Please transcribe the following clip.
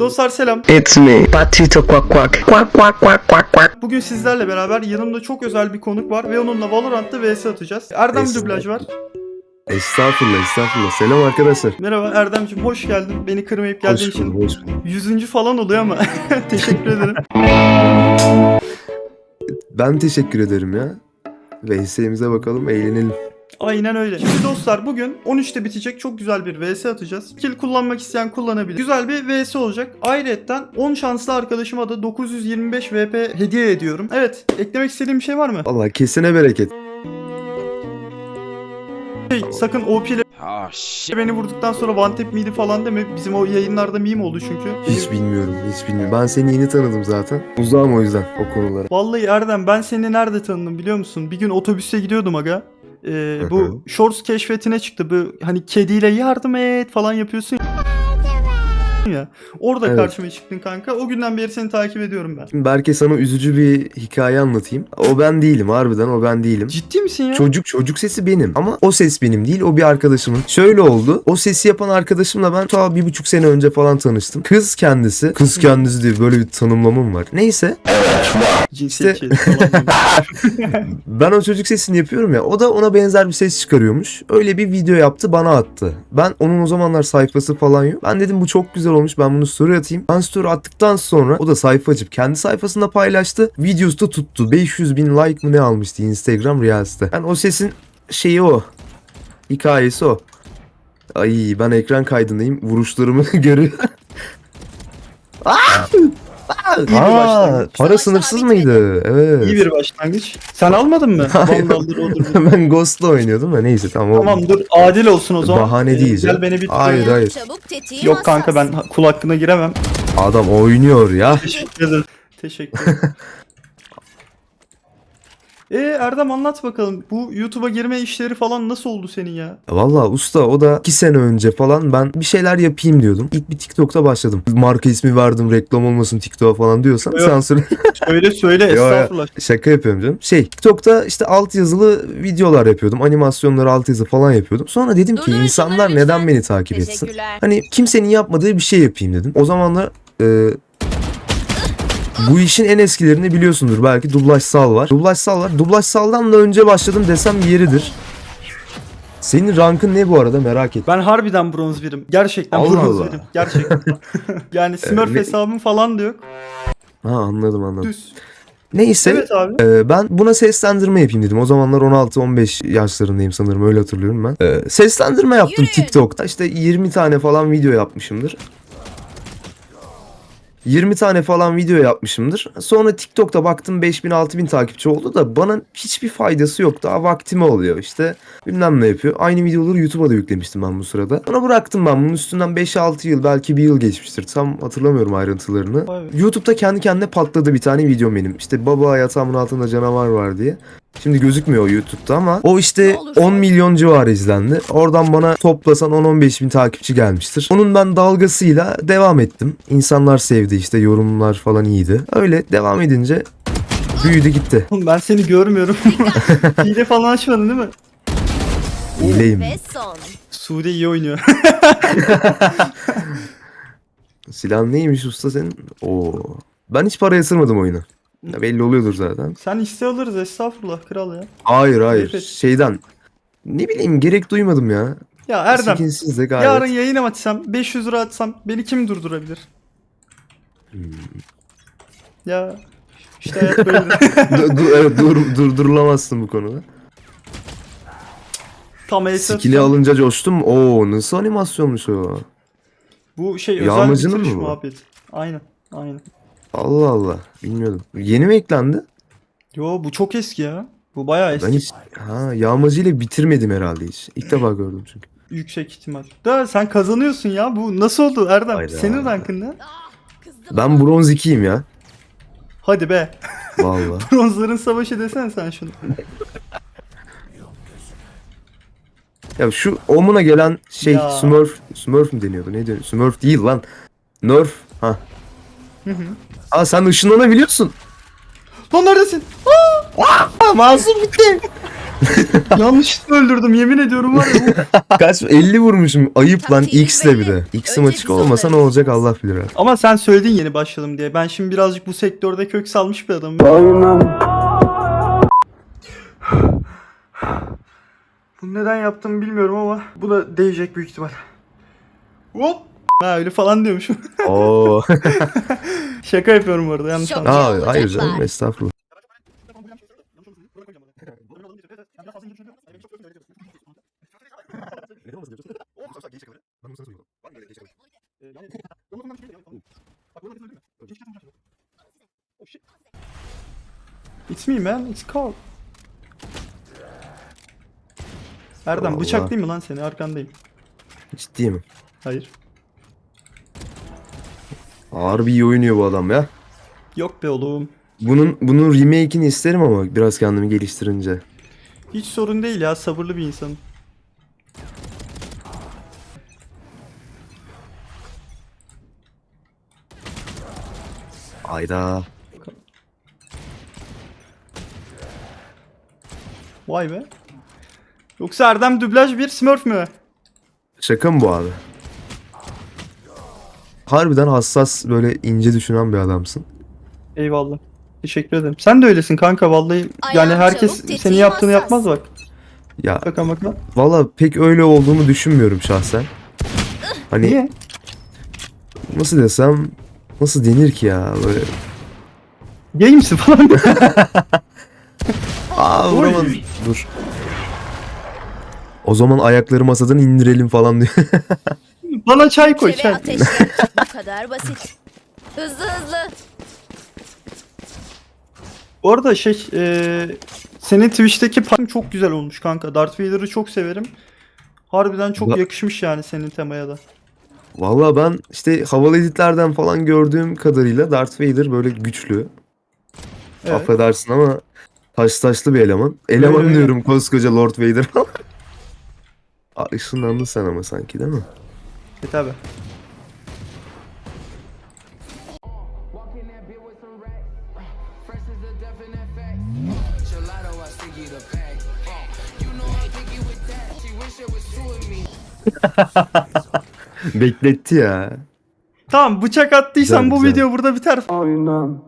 Dostlar selam. It's me, Patito Quack Quack. Quack Quack Quack Quack Quack. Bugün sizlerle beraber yanımda çok özel bir konuk var ve onunla Valorant'ta vs atacağız. Erdem Estağfurullah. dublaj var. Estağfurullah estağfurullah. Selam arkadaşlar. Merhaba Erdemciğim hoş geldin. Beni kırmayıp geldiğin Hoş için. bulduk, hoş bulduk. Yüzüncü falan oluyor ama teşekkür ederim. Ben teşekkür ederim ya. VS'imize bakalım, eğlenelim. Aynen öyle. Şimdi dostlar bugün 13'te bitecek çok güzel bir vs atacağız. Kill kullanmak isteyen kullanabilir. Güzel bir vs olacak. Ayrıca 10 şanslı arkadaşıma da 925 VP hediye ediyorum. Evet eklemek istediğim bir şey var mı? Allah kesine bereket. Şey, sakın OP ile Oh shit. beni vurduktan sonra one tap miydi falan deme. Bizim o yayınlarda meme oldu çünkü. Hiç bilmiyorum, hiç bilmiyorum. Ben seni yeni tanıdım zaten. Uzağım o yüzden o konulara. Vallahi Erdem ben seni nerede tanıdım biliyor musun? Bir gün otobüste gidiyordum aga. Hı. bu shorts keşfetine çıktı. Bu hani kediyle yardım et falan yapıyorsun ya. Orada Evet. karşıma çıktın kanka. O günden beri seni takip ediyorum ben. Şimdi belki sana üzücü bir hikaye anlatayım. O ben değilim, harbiden o ben değilim. Ciddi misin ya? Çocuk çocuk sesi benim ama o ses benim değil o bir arkadaşımın. Şöyle oldu o sesi yapan arkadaşımla ben ta bir buçuk sene önce falan tanıştım. Kız kendisi kız kendisi diye böyle bir tanımlamam var. Neyse falan. ben o çocuk sesini yapıyorum ya o da ona benzer bir ses çıkarıyormuş. Öyle bir video yaptı bana attı. Ben onun o zamanlar sayfası falan yok. Ben dedim bu çok güzel olmuş ben bunu story atayım. Ben story attıktan sonra o da sayfa açıp kendi sayfasında paylaştı. Videosu da tuttu. 500 bin like mı ne almıştı Instagram Reels'te. Ben o sesin şeyi o. Hikayesi o. Ay ben ekran kaydındayım. Vuruşlarımı görüyor. İyi bir Aa, başlangıç. para sınırsız mıydı? Evet. İyi bir başlangıç. Sen almadın mı? Hayır. Vandalları odur. budur. ben Ghost'la oynuyordum da neyse tamam. oldu. tamam dur adil olsun o zaman. Bahane Ee, değil Gel beni bir Hayır hayır. Çabuk tetiği Yok kanka ben kul hakkına giremem. Adam oynuyor ya. Teşekkür ederim. Teşekkür ederim. Ee Erdem anlat bakalım. Bu YouTube'a girme işleri falan nasıl oldu senin ya? Valla usta o da 2 sene önce falan ben bir şeyler yapayım diyordum. İlk bir TikTok'ta başladım. Marka ismi verdim reklam olmasın TikTok'a falan diyorsan Yok. sansür Söyle söyle estağfurullah. şaka yapıyorum canım. Şey TikTok'ta işte alt yazılı videolar yapıyordum. Animasyonları alt yazı falan yapıyordum. Sonra dedim ki Durdurun insanlar neden lütfen. beni takip etsin? Teşekkürler. Hani kimsenin yapmadığı bir şey yapayım dedim. O zamanlar e, bu işin en eskilerini biliyorsundur. Belki Dublaj Sal var. Dublaj Sal var. Dublaj Sal'dan da önce başladım desem yeridir. Senin rankın ne bu arada merak et. Ben harbiden bronz birim. Gerçekten Allah bronz Allah. birim. Gerçekten. yani Smurf Ee, ne- hesabım falan da yok. Ha anladım anladım. Düz. Neyse Evet abi. e, ben buna seslendirme yapayım dedim. O zamanlar 16-15 yaşlarındayım sanırım öyle hatırlıyorum ben. E, seslendirme yaptım Yürü. TikTok'ta. İşte 20 tane falan video yapmışımdır. 20 tane falan video yapmışımdır. Sonra TikTok'ta baktım 5000 6000 takipçi oldu da bana hiçbir faydası yok. Daha vaktimi oluyor işte. Bilmem ne yapıyor. Aynı videoları YouTube'a da yüklemiştim ben bu sırada. Sonra bıraktım ben bunun üstünden 5-6 yıl belki bir yıl geçmiştir. Tam hatırlamıyorum ayrıntılarını. Be. YouTube'da kendi kendine patladı bir tane videom benim. İşte baba yatağımın altında canavar var diye. Şimdi gözükmüyor o YouTube'da ama o işte Ne olursa 10 milyon civarı izlendi. Oradan bana toplasan 10-15 bin takipçi gelmiştir. Onun ben dalgasıyla devam ettim. İnsanlar sevdi işte yorumlar falan iyiydi. Öyle devam edince büyüdü gitti. Oğlum ben seni görmüyorum. Hile falan açmadın değil mi? İyileyim. Ve son. Sude iyi oynuyor. Silah neymiş usta senin? Oo. Ben hiç para yatırmadım oyuna. Ya belli oluyordur zaten. Sen iste alırız estağfurullah kral ya. Hayır hayır. Evet. Şeyden. Ne bileyim gerek duymadım ya. Ya Erdem Skinsiz de gayet. yarın yayın açsam 500 lira atsam beni kim durdurabilir? Hmm. Ya işte hayat böyle. dur, dur, evet, dur, durdurulamazsın bu konuda. Tam ace Skill'i alınca coştum. Oo nasıl animasyonmuş o. Bu şey özel Yağmacının bitiriş mı bu? muhabbeti. Aynen. Aynen. Allah Allah. Bilmiyordum. Yeni mi eklendi? Yo bu çok eski ya. Bu bayağı eski. Ben hiç ha yağmacı ile bitirmedim herhalde hiç. İlk defa gördüm çünkü. Yüksek ihtimal. Da sen kazanıyorsun ya. Bu nasıl oldu Erdem? Hayda. Senin rankın ne? Ben bronz 2'yim ya. Hadi be. Vallahi. Bronzların savaşı desene sen şunu. ya şu omuna gelen şey Ya. Smurf. Smurf mu deniyordu? Ne deniyor? Smurf değil lan. Nerf. Ha. Hı hı. Aa sen ışınlanabiliyorsun. Lan neredesin? Aa masum gitti. Yanlışlıkla öldürdüm yemin ediyorum var ya. Kaç 50 vurmuşum. Ayıp lan Taktiği X'le bir de. belli. X'im Önce açık biz olmasa ne olacak. Allah bilir. artık. Ama sen söyledin yeni başladım diye. Ben şimdi birazcık bu sektörde kök salmış bir adamım. Bunu neden yaptım bilmiyorum ama bu da değecek büyük ihtimal. Hop. Ha öyle falan diyormuşum. Oo. Şaka yapıyorum bu arada yanlış Şok. anladım. Aa, hayır canım estağfurullah. It's me man, it's Carl. Erdem Allah. bıçaklayayım mı lan seni? Arkandayım. Ciddi mi? Hayır. Harbi iyi oynuyor bu adam ya. Yok be oğlum. Bunun bunun remake'ini isterim ama biraz kendimi geliştirince. Hiç sorun değil ya sabırlı bir insanım. Ayda. Vay be. Yoksa Erdem dublaj bir smurf mü? Şaka mı bu abi? Harbiden hassas böyle ince düşünen bir adamsın. Eyvallah. Teşekkür ederim. Sen de öylesin kanka vallahi. yani Ayağım herkes çabuk, senin tetiğim yaptığını hassas. yapmaz bak. Ya Bakalım bakalım. valla pek öyle olduğunu düşünmüyorum şahsen. Hani Niye? nasıl desem nasıl denir ki ya böyle. Gay misin falan? Aa vuramadım. Dur. O zaman ayakları masadan indirelim falan diyor. Bana çay koy Çeve çay. ateşle. Bu kadar basit. Hızlı hızlı. Bu arada şey eee senin Twitch'teki parfüm çok güzel olmuş kanka. Darth Vader'ı çok severim. Harbiden çok yakışmış yani senin temaya da. Valla ben işte havalı editlerden falan gördüğüm kadarıyla Darth Vader böyle güçlü. Evet. Affedersin ama taş taşlı bir eleman. Eleman Öyle, diyorum koskoca Lord Vader falan. Aa, ışınlandın sen ama sanki değil mi? Tabi. Walk in that bit with some racks. Fresh is a definite fact. Gelato, I sticky the pack. You know I'm picky with that. She wish it was two of me. Bekletti ya. Tamam bıçak attıysan Güzel, bu güzel. video burada biter. Aynen,